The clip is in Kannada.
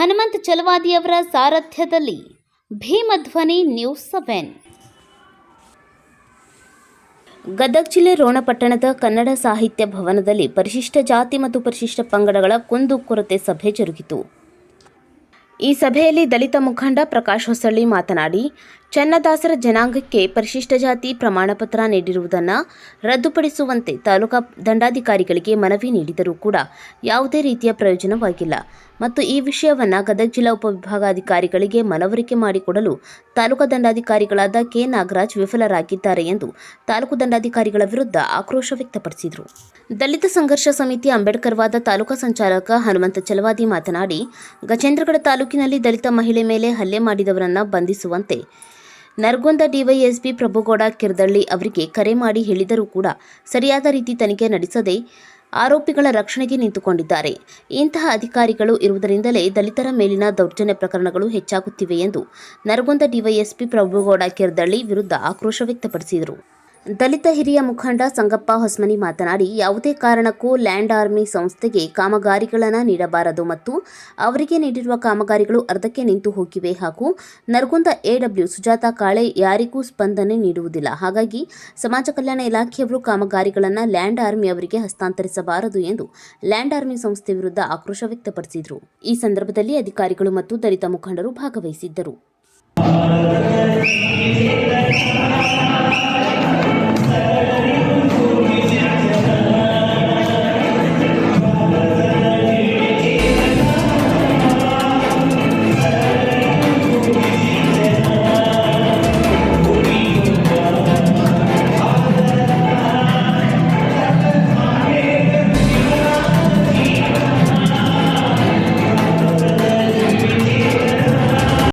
ಹನುಮಂತ್ ಚಲವಾದಿಯವರ ಸಾರಥ್ಯದಲ್ಲಿ ಭೀಮಧ್ವನಿ ನ್ಯೂಸ್ ಸೆವೆನ್. ಗದಗ ಜಿಲ್ಲೆ ರೋಣಪಟ್ಟಣದ ಕನ್ನಡ ಸಾಹಿತ್ಯ ಭವನದಲ್ಲಿ ಪರಿಶಿಷ್ಟ ಜಾತಿ ಮತ್ತು ಪರಿಶಿಷ್ಟ ಪಂಗಡಗಳ ಕುಂದುಕೊರತೆ ಸಭೆ ಜರುಗಿತು. ಈ ಸಭೆಯಲ್ಲಿ ದಲಿತ ಮುಖಂಡ ಪ್ರಕಾಶ್ ಹೊಸಳ್ಳಿ ಮಾತನಾಡಿ ಚನ್ನದಾಸರ ಜನಾಂಗಕ್ಕೆ ಪರಿಶಿಷ್ಟ ಜಾತಿ ಪ್ರಮಾಣಪತ್ರ ನೀಡಿರುವುದನ್ನು ರದ್ದುಪಡಿಸುವಂತೆ ತಾಲೂಕಾ ದಂಡಾಧಿಕಾರಿಗಳಿಗೆ ಮನವಿ ನೀಡಿದರೂ ಕೂಡ ಯಾವುದೇ ರೀತಿಯ ಪ್ರಯೋಜನವಾಗಿಲ್ಲ. ಮತ್ತು ಈ ವಿಷಯವನ್ನು ಗದಗ ಜಿಲ್ಲಾ ಉಪವಿಭಾಗಾಧಿಕಾರಿಗಳಿಗೆ ಮನವರಿಕೆ ಮಾಡಿಕೊಡಲು ತಾಲೂಕಾ ದಂಡಾಧಿಕಾರಿಗಳಾದ ಕೆ. ನಾಗರಾಜ್ ವಿಫಲರಾಗಿದ್ದಾರೆ ಎಂದು ತಾಲೂಕು ದಂಡಾಧಿಕಾರಿಗಳ ವಿರುದ್ಧ ಆಕ್ರೋಶ ವ್ಯಕ್ತಪಡಿಸಿದರು. ದಲಿತ ಸಂಘರ್ಷ ಸಮಿತಿ ಅಂಬೇಡ್ಕರ್ವಾದ ತಾಲೂಕಾ ಸಂಚಾಲಕ ಹನುಮಂತ ಚಲವಾದಿ ಮಾತನಾಡಿ ಗಜೇಂದ್ರಗಡ ತಾಲೂಕಿನಲ್ಲಿ ದಲಿತ ಮಹಿಳೆ ಮೇಲೆ ಹಲ್ಲೆ ಮಾಡಿದವರನ್ನು ಬಂಧಿಸುವಂತೆ ನರಗುಂದ ಡಿವೈಎಸ್ಪಿ ಪ್ರಭುಗೌಡ ಕಿರ್ದಳ್ಳಿ ಅವರಿಗೆ ಕರೆ ಮಾಡಿ ಹೇಳಿದರೂ ಕೂಡ ಸರಿಯಾದ ರೀತಿ ತನಿಖೆ ನಡೆಸದೆ ಆರೋಪಿಗಳ ರಕ್ಷಣೆಗೆ ನಿಂತುಕೊಂಡಿದ್ದಾರೆ. ಇಂತಹ ಅಧಿಕಾರಿಗಳು ಇರುವುದರಿಂದಲೇ ದಲಿತರ ಮೇಲಿನ ದೌರ್ಜನ್ಯ ಪ್ರಕರಣಗಳು ಹೆಚ್ಚಾಗುತ್ತಿವೆ ಎಂದು ನರಗುಂದ ಡಿವೈಎಸ್ಪಿ ಪ್ರಭುಗೌಡ ಕಿರ್ದಳ್ಳಿ ವಿರುದ್ಧ ಆಕ್ರೋಶ ವ್ಯಕ್ತಪಡಿಸಿದರು. ದಲಿತ ಹಿರಿಯ ಮುಖಂಡ ಸಂಗಪ್ಪ ಹೊಸ್ಮನಿ ಮಾತನಾಡಿ, ಯಾವುದೇ ಕಾರಣಕ್ಕೂ ಲ್ಯಾಂಡ್ ಆರ್ಮಿ ಸಂಸ್ಥೆಗೆ ಕಾಮಗಾರಿಗಳನ್ನು ನೀಡಬಾರದು ಮತ್ತು ಅವರಿಗೆ ನೀಡಿರುವ ಕಾಮಗಾರಿಗಳು ಅರ್ಧಕ್ಕೆ ನಿಂತು ಹೋಗಿವೆ ಹಾಗೂ ನರಗುಂದ ಎಡಬ್ಲ್ಯೂ ಸುಜಾತಾ ಕಾಳೆ ಯಾರಿಗೂ ಸ್ಪಂದನೆ ನೀಡುವುದಿಲ್ಲ. ಹಾಗಾಗಿ ಸಮಾಜ ಕಲ್ಯಾಣ ಇಲಾಖೆಯವರು ಕಾಮಗಾರಿಗಳನ್ನು ಲ್ಯಾಂಡ್ ಆರ್ಮಿ ಅವರಿಗೆ ಹಸ್ತಾಂತರಿಸಬಾರದು ಎಂದು ಲ್ಯಾಂಡ್ ಆರ್ಮಿ ಸಂಸ್ಥೆ ವಿರುದ್ಧ ಆಕ್ರೋಶ ವ್ಯಕ್ತಪಡಿಸಿದರು. ಈ ಸಂದರ್ಭದಲ್ಲಿ ಅಧಿಕಾರಿಗಳು ಮತ್ತು ದಲಿತ ಮುಖಂಡರು ಭಾಗವಹಿಸಿದ್ದರು.